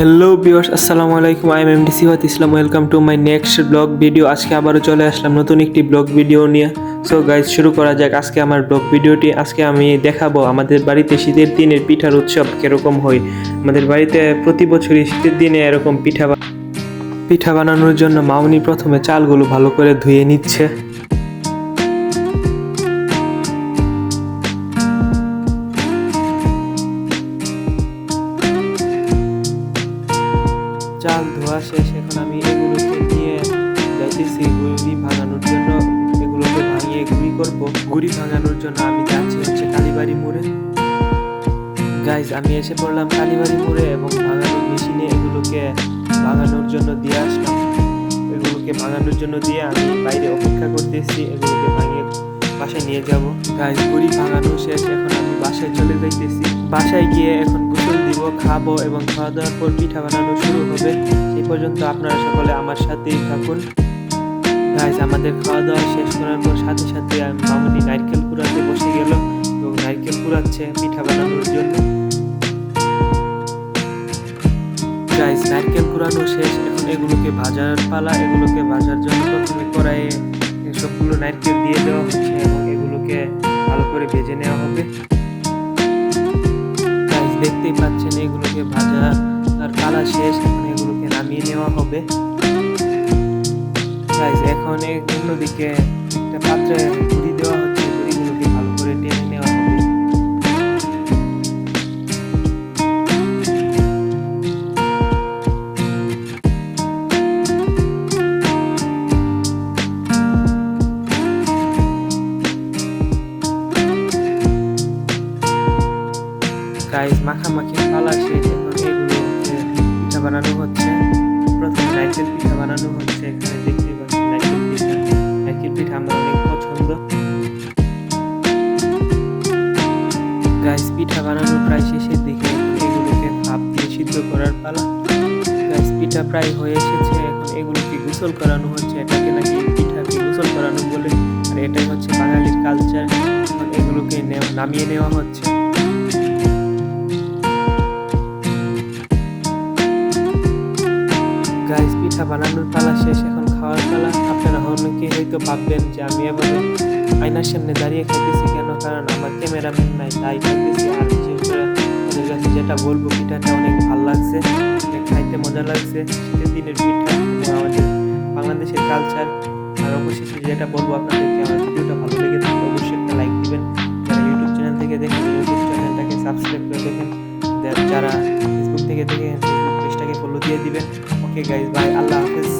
Hello viewers আসসালামু আলাইকুম I am ডি সিওয়াত Islam welcome to my next blog video আজকে আবারও চলে আসলাম নতুন একটি ব্লগ ভিডিও নিয়ে। সো গাইজ শুরু করা যাক আজকে আমার ব্লগ ভিডিওটি আজকে আমি দেখাবো আমাদের বাড়িতে শীতের দিনের পিঠার উৎসব কীরকম হয়। আমাদের বাড়িতে প্রতি বছরই শীতের দিনে এরকম পিঠা পিঠা বানানোর জন্য মামনি প্রথমে চালগুলো ভালো করে ধুয়ে নিচ্ছে। চাল ধোয়া শেষ, এখন আমি এগুলোকে নিয়ে যাইতেছি গুড়ি ভাঙানোর জন্য। এগুলোকে ভাঙিয়ে গুড়ি করব। গুড়ি ভাঙানোর জন্য আমি যাচ্ছি হচ্ছে কালীবাড়ি মোড়ে। গাইজ আমি এসে পড়লাম কালীবাড়ি মোড়ে এবং ভাঙানোর মেশিনে এগুলোকে ভাঙানোর জন্য দিয়ে আসলাম। এগুলোকে ভাঙানোর জন্য দিয়ে আমি বাইরে অপেক্ষা করতেছি, এগুলোকে ভাঙিয়ে বাসায় নিয়ে যাব। গাইজ গুড়ি ভাঙানো শেষ, এখন আমি বাসায় চলে যাইতেছি। বাসায় গিয়ে এখন গোসল দিব, খাব এবং খাওয়া দাওয়ার পর পিঠা বানানো শুরু হবে। সেই পর্যন্ত আপনারা সকলে আমার সাথেই থাকুন। গাইজ আমাদের খাওয়া দাওয়া শেষ করার পর সাথে সাথে মামুনি নারকেল কুড়াতে বসে গেল এবং নারকেল কুড়াচ্ছে পিঠা বানানোর জন্য। গাইজ নারকেল কুড়ানো শেষ, এখন এগুলোকে ভাজার পালা, এগুলোকে ভাজার জন্য প্রথমে কড়াইয়ে সবগুলো নারকেল দিয়ে দেওয়া হচ্ছে। করে ভেজে নেওয়া হবে। দেখতেই পাচ্ছেন, এগুলোকে ভাজা আর কালা শেষ। এখন এগুলোকে নামিয়ে নেওয়া হবে। এখন অন্যদিকে একটা পাত্রে গাইজ মাখামাখি পালা শেষ এখন এগুলো হচ্ছে পিঠা বানানো হচ্ছে। প্রথমে নারকেল পিঠা বানানো হচ্ছে এখানে দেখতে পাচ্ছি নারকেল পিঠা। নারকেল পিঠা আমার অনেক পছন্দ। গাইজ পিঠা বানানো প্রায় শেষের দিকে। এগুলোকে ভাপ দিয়ে সিদ্ধ করার পালা। গাইজ পিঠা প্রায় হয়ে এসেছে। এখন এগুলোকে গোসল করানো হচ্ছে। এটাকে নাকি পিঠাকে গোসল করানো বলে। আর এটাই হচ্ছে বাঙালির কালচার এখন এগুলোকে নামিয়ে নেওয়া হচ্ছে। পিঠা বানানোর পালা শেষ, এখন খাওয়ার পালা। আপনারা অনেকে হয়তো ভাববেন যে আমি এভাবে আয়নার সামনে দাঁড়িয়ে খাইতেছি কেন? কারণ আমার ক্যামেরাম্যান নাই, তাই খাইতেছি আর বিশেষ করে ওদের কাছে যেটা বলব, পিঠাটা অনেক ভালো লাগছে খাইতে মজা লাগছে। শীতের দিনের পিঠা আমাদের বাংলাদেশের কালচার আর অবশেষে যেটা বলব আপনাদেরকে, আমার ভিডিওটা ভালো লেগে থাকলে অবশ্যই একটা লাইক দিবেন। যারা ইউটিউব চ্যানেল থেকে দেখেন ইউটিউব চ্যানেলটাকে সাবস্ক্রাইব করে দেখেন। যারা ফেসবুক থেকে দেখেন ফেসবুক পেজটাকে ফলো দিয়ে দিবেন। ওকে গাইজ বাই আল্লাহ হাফেজ